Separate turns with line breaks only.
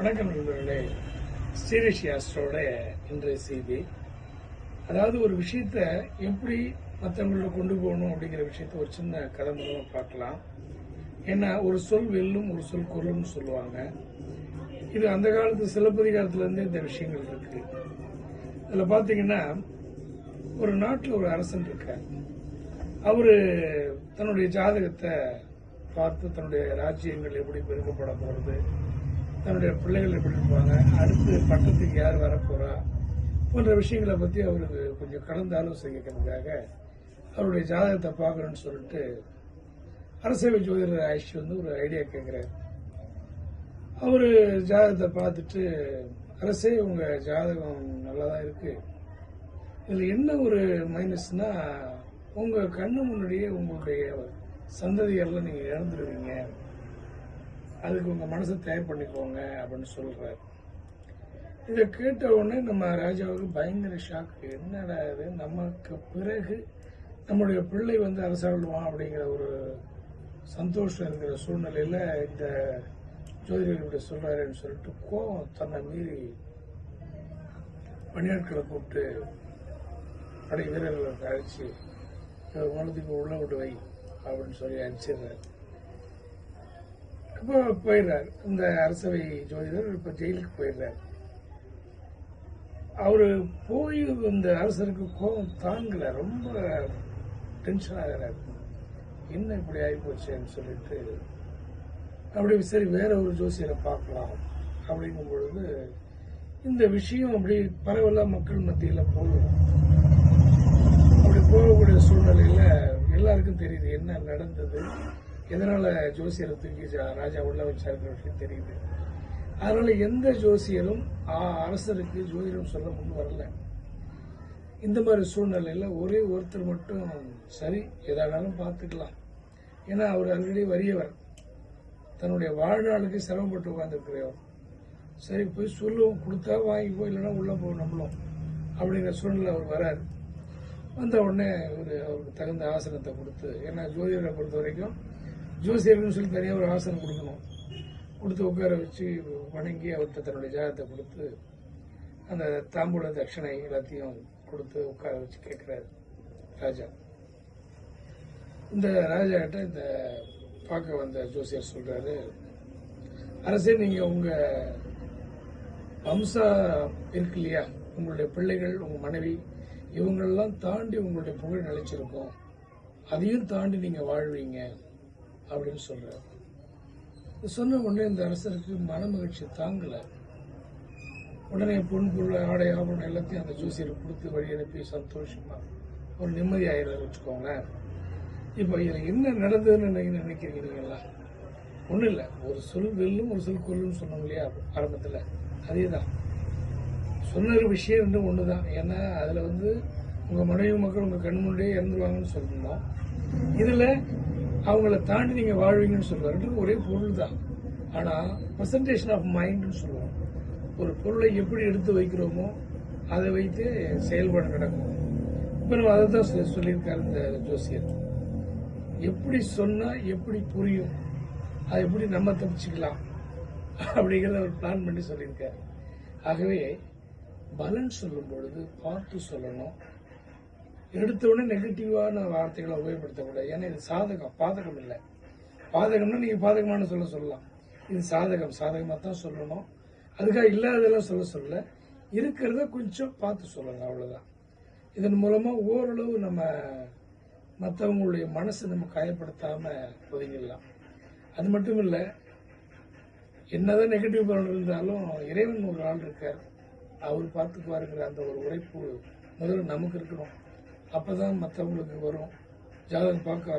வணக்கம் நண்பர்களே. ஸ்ரீரிஷி ஆஸ்ட்ரோட இன்றைய செய்தி. அதாவது ஒரு விஷயத்த எப்படி மற்றவங்கள கொண்டு போகணும் அப்படிங்கிற விஷயத்த ஒரு சின்ன கதை மூலமாக பார்க்கலாம். ஏன்னா ஒரு சொல் வெல்லும் ஒரு சொல் கொல்லும்னு சொல்லுவாங்க. இது அந்த காலத்து சிலப்பதிகாரத்திலேருந்தே இந்த விஷயங்கள் இருக்கு. அதில் பார்த்தீங்கன்னா ஒரு நாட்டில் ஒரு அரசன் இருக்கார். அவர் தன்னுடைய ஜாதகத்தை பார்த்து தன்னுடைய ராஜ்யங்கள் எப்படி பெருக்கப்பட போகிறது தன்னுடைய பிள்ளைகள் எப்படி இருப்பாங்க அடுத்து பட்டத்துக்கு யார் வரப்போறா? போன்ற விஷயங்களை பற்றி அவருக்கு கொஞ்சம் கலந்து ஆலோசனை கேட்கறதுக்காக அவருடைய ஜாதகத்தை பார்க்கணும்னு சொல்லிட்டு அரசவை ஜோதிடர் ஆயிஷ் வந்து ஒரு ஐடியா கேட்குறாரு அவர் ஜாதகத்தை பார்த்துட்டு அரசே உங்கள் ஜாதகம் நல்லா தான் இருக்குது இதில் என்ன ஒரு மைனஸ்னால் உங்கள் கண்ணு முன்னாடியே உங்களுடைய சந்ததியெல்லாம் நீங்கள் இழந்துருவீங்க. அதுக்கு உங்கள் மனசை தயார் பண்ணிக்கோங்க அப்படின்னு சொல்கிறார் இதை கேட்ட உடனே நம்ம ராஜாவுக்கு பயங்கர ஷாக் என்னடா இது? நமக்கு பிறகு நம்முடைய பிள்ளை வந்து அரசாடுவான் அப்படிங்கிற ஒரு சந்தோஷம் இருக்கிற சூழ்நிலையில் இந்த ஜோதிடர் இப்படி சொல்கிறாருன்னு சொல்லிட்டு கோவம் தன்னை மீறி பணியாட்களை கூப்பிட்டு படை வீரர்களை அழைச்சி இவர் மனதுக்கு உள்ள விட்டு வை அப்படின்னு சொல்லி அனுப்பிச்சிடுறாரு. இப்போ போயிடுறாரு. இந்த அரசவை ஜோதிடர் இப்போ ஜெயிலுக்கு போயிடுறாரு. அவர் போய் இந்த அரசருக்கு கோபம் தாங்கல. ரொம்ப டென்ஷன் ஆகிறாரு என்ன இப்படி ஆகிப்போச்சேன்னு சொல்லிட்டு அப்படி சரி வேற ஒரு ஜோசியரை பார்க்கலாம் அப்படிங்கும் பொழுது இந்த விஷயம் அப்படி பரவலாக மக்கள் மத்தியில் போகும் அப்படி போகக்கூடிய சூழ்நிலையில் எல்லாருக்கும் தெரியுது என்ன நடந்தது. எதனால ஜோசியரை தூக்கி ஜா- ராஜா உள்ள வச்சாருங்கிற விஷயம் தெரியுது. அதனால எந்த ஜோசியரும் ஆ- அரசருக்கு ஜோதிடம் சொல்ல முன் வரல. இந்த மாதிரி சூழ்நிலையில் ஒரே ஒருத்தர் மட்டும் சரி எதானாலும் பார்த்துக்கலாம் ஏன்னா அவர் ஆல்ரெடி வறியவர். தன்னுடைய வாழ்நாளுக்கு சிரமப்பட்டு உட்காந்துருக்கிறவர் சரி போய் சொல்லுவோம். கொடுத்தா வாங்கிப்போ இல்லைன்னா உள்ள போ நம்மளும் அப்படிங்கிற சூழ்நிலை அவர் வராரு. வந்த உடனே ஒரு அவருக்கு தகுந்த ஆசனத்தை கொடுத்து ஏன்னா ஜோதிடரை பொறுத்த வரைக்கும் ஜோசியர்னு சொல்லி தனியாக ஒரு ஆசனம் கொடுக்கணும். கொடுத்து உட்கார வச்சு வணங்கி அவர்கிட்ட தன்னுடைய ஜாதகத்தை கொடுத்து அந்த தாம்பூல தட்சணை எல்லாத்தையும் கொடுத்து உட்கார வச்சு கேட்குறாரு ராஜா. இந்த ராஜா கிட்ட இந்த பார்க்க வந்த ஜோசியர் சொல்கிறாரு அரசே நீங்கள் உங்கள் வம்சா இருக்கு இல்லையா? உங்களுடைய பிள்ளைகள் உங்கள் மனைவி இவங்களெல்லாம் தாண்டி உங்களுடைய புகழ் நிலைச்சிருக்கும். அதையும் தாண்டி நீங்கள் வாழ்வீங்க. அப்படின்னு சொல்றாரு. சொன்ன உடனே இந்த அரசருக்கு மன மகிழ்ச்சி தாங்கலை. உடனே பொன் பொருள் ஆடை ஆபரணம் எல்லாத்தையும் அந்த ஜோசியருக்கு கொடுத்து வழி அனுப்பி சந்தோஷமா ஒரு நிம்மதி வச்சுக்கோங்களேன். இப்போ எனக்கு என்ன நடந்ததுன்னு நீங்கள்? நினைக்கிறீங்களா ஒன்றும் இல்லை. ஒரு சொல் வெல்லும் ஒரு சொல் கொல்லும் சொன்னோம் இல்லையா ஆரம்பத்துல? அதேதான். சொன்ன ஒரு விஷயம் ஒன்று தான் ஏன்னா அதில் வந்து உங்கள் மனைவி மக்கள் உங்கள் கண் முன்னாடியே இறந்துருவாங்கன்னு சொல்லணும் இதில் அவங்கள தாண்டி நீங்க வாழ்வீங்கன்னு சொல்லுவாங்க ஒரே பொருள் தான் ஆனா பிரசன்டேஷன் ஆஃப் மைண்ட்னு சொல்லுவோம். ஒரு பொருளை எப்படி எடுத்து வைக்கிறோமோ அதை வைத்து செயல்பாடு நடக்கும். இப்போ நம்ம அதை தான் சொல்லியிருக்காரு இந்த ஜோசியர். எப்படி சொன்னா எப்படி புரியும்? அதை எப்படி நம்ம தப்பிச்சுக்கலாம்? அப்படிங்கிறத ஒரு பிளான் பண்ணி சொல்லியிருக்காரு. ஆகவே பலன் சொல்லும் பொழுது பார்த்து சொல்லணும். எடுத்தோடனே நெகட்டிவான வார்த்தைகளை உபயோகப்படுத்தக்கூடாது. ஏன்னா இது சாதகம் பாதகம் இல்லை. பாதகம்னா நீங்கள் பாதகமான சொல்ல சொல்லலாம். இது சாதகம் சாதகமாக தான் சொல்லணும். அதுக்காக இல்லாததெல்லாம் சொல்ல சொல்ல இருக்கிறத கொஞ்சம் பார்த்து சொல்லுங்க அவ்வளோதான் இதன் மூலமாக ஓரளவு நம்ம மற்றவங்களுடைய மனசை நம்ம காயப்படுத்தாமல் ஒதுங்கிடலாம். அது மட்டும் இல்லை என்னதான் நெகட்டிவ் பலன் இருந்தாலும் இறைவன் ஒரு ஆள் இருக்கார். அவர் பார்த்துக்குவாருங்கிற அந்த ஒரு உழைப்பு முதல்ல நமக்கு இருக்கணும். அப்போ தான் மற்றவங்களுக்கு வரும். ஜாதகம் பார்க்க